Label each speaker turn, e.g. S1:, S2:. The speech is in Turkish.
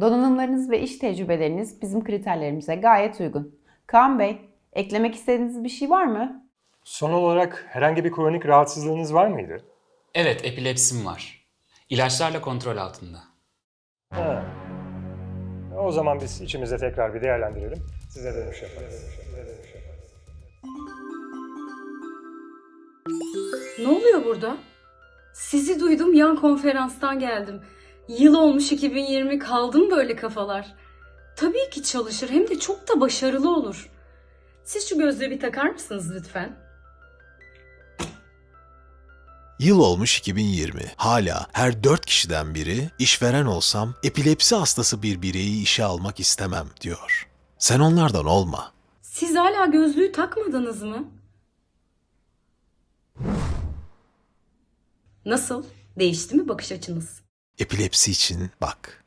S1: Donanımlarınız ve iş tecrübeleriniz bizim kriterlerimize gayet uygun. Kaan Bey, eklemek istediğiniz bir şey var mı?
S2: Son olarak herhangi bir kronik rahatsızlığınız var mıydı?
S3: Evet, epilepsim var. İlaçlarla kontrol altında.
S2: Ha. O zaman biz içimizde tekrar bir değerlendirelim. Size dönüş yaparız. Size dönüş yaparız.
S4: Ne oluyor burada? Sizi duydum yan konferanstan geldim. Yıl olmuş 2020 kaldı mı böyle kafalar? Tabii ki çalışır hem de çok da başarılı olur. Siz şu gözlüğü bir takar mısınız lütfen?
S5: Yıl olmuş 2020. Hala her dört kişiden biri işveren olsam epilepsi hastası bir bireyi işe almak istemem diyor. Sen onlardan olma.
S4: Siz hala gözlüğü takmadınız mı? Nasıl? Değişti mi bakış açınız?
S5: Epilepsi için bak.